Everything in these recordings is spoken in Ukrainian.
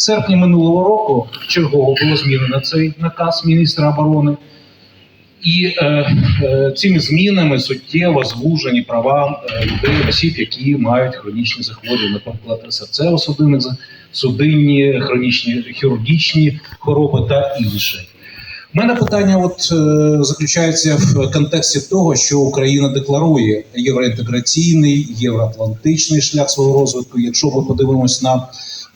Серпні минулого року чергово було змінено цей наказ міністра оборони. І е, е, цими змінами суттєво звужені права е, людей, осіб, які мають хронічні захворювання, наприклад, серцево-судинних судинні, хронічні хірургічні хвороби та інше. У мене питання от, е, заключається в контексті того, що Україна декларує євроінтеграційний, євроатлантичний шлях свого розвитку. Якщо ми подивимось на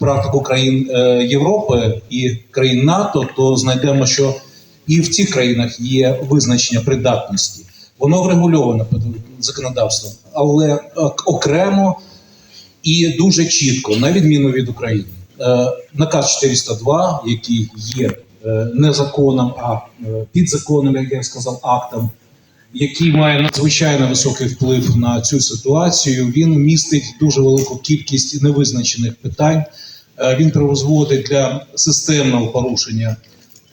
практику країн е, Європи і країн НАТО, то знайдемо, що і в цих країнах є визначення придатності. Воно врегульовано під законодавством, але е, окремо і дуже чітко, на відміну від України. Е, Наказ 402, який є не законом, а е, підзаконним, як я сказав, актом, який має надзвичайно високий вплив на цю ситуацію, він містить дуже велику кількість невизначених питань. Е, Він призводить для системного порушення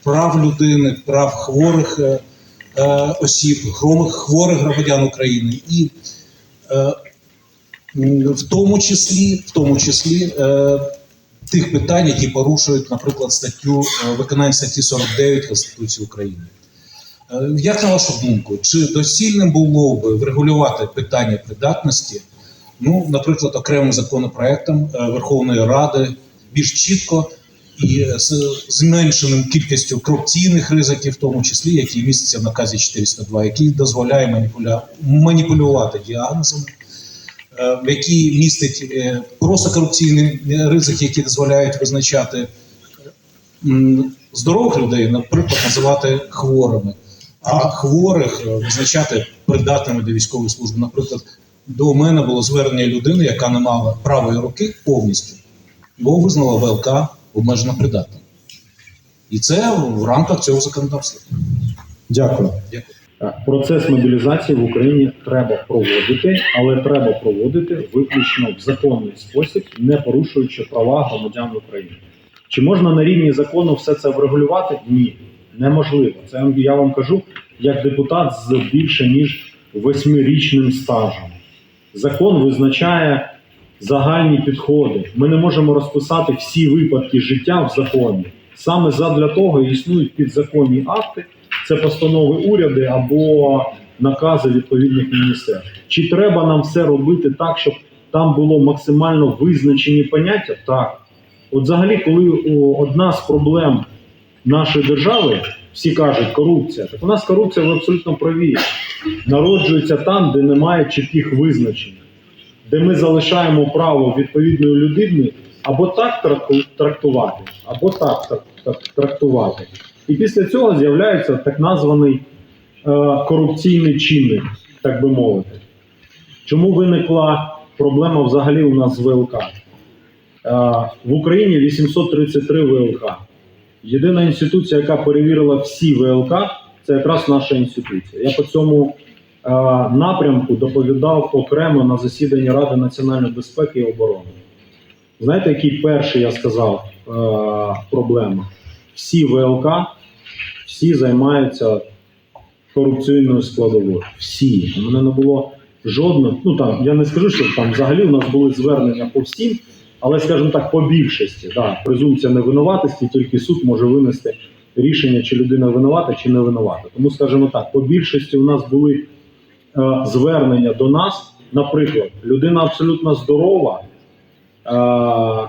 прав людини, прав хворих е, е, осіб, хворих громадян України і в тому числі, в тому числі тих питань, які порушують, наприклад, статтю виконання статті 49 Конституції України. Як на вашу думку, чи доцільним було б врегулювати питання придатності, ну, наприклад, окремим законопроектом Верховної Ради більш чітко і з зменшеним кількістю корупційних ризиків, в тому числі, які містяться в наказі 402, який дозволяє маніпуля... маніпулювати діагнозами, е, який містить е, просто корупційні ризики, які дозволяють визначати здорових людей, наприклад, називати хворими, а хворих е, визначати придатними до військової служби. Наприклад, до мене було звернення людини, яка не мала правої руки повністю, бо визнала ВЛК обмежено придатним. І це в рамках цього законодавства. Дякую. Дякую. Процес мобілізації в Україні треба проводити, але треба проводити виключно в законний спосіб, не порушуючи права громадян України. Чи можна на рівні закону все це врегулювати? Ні, неможливо. Це я вам кажу як депутат з більше ніж восьмирічним стажем. Закон визначає загальні підходи. Ми не можемо розписати всі випадки життя в законі. Саме задля того існують підзаконні акти, це постанови уряди або накази відповідних міністерств. Чи треба нам все робити так, щоб там було максимально визначені поняття? Так. От взагалі, коли одна з проблем нашої держави, всі кажуть корупція, так у нас корупція ви абсолютно праві. Народжується там, де немає чітких визначень, де ми залишаємо право відповідної людини або так трактувати, або так трак- трак- трактувати. І після цього з'являється так названий е, корупційний чинник, так би мовити. Чому виникла проблема взагалі у нас з ВЛК? Е, в Україні 833 ВЛК. Єдина інституція, яка перевірила всі ВЛК, це якраз наша інституція. Я по цьому напрямку доповідав окремо на засіданні Ради національної безпеки і оборони. Знаєте, який перший я сказав е, проблема? Всі ВЛК, всі займаються корупційною складовою. Всі. У мене не було жодного. Ну там я не скажу, що там взагалі у нас були звернення по всім, але скажімо так, по більшості. Да, презумпція невинуватості, тільки суд може винести рішення, чи людина винувата, чи не винувата. Тому, скажімо так, по більшості у нас були е, звернення до нас. Наприклад, людина абсолютно здорова, е,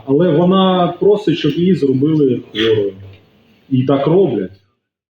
але вона просить, щоб її зробили хворою. І так роблять.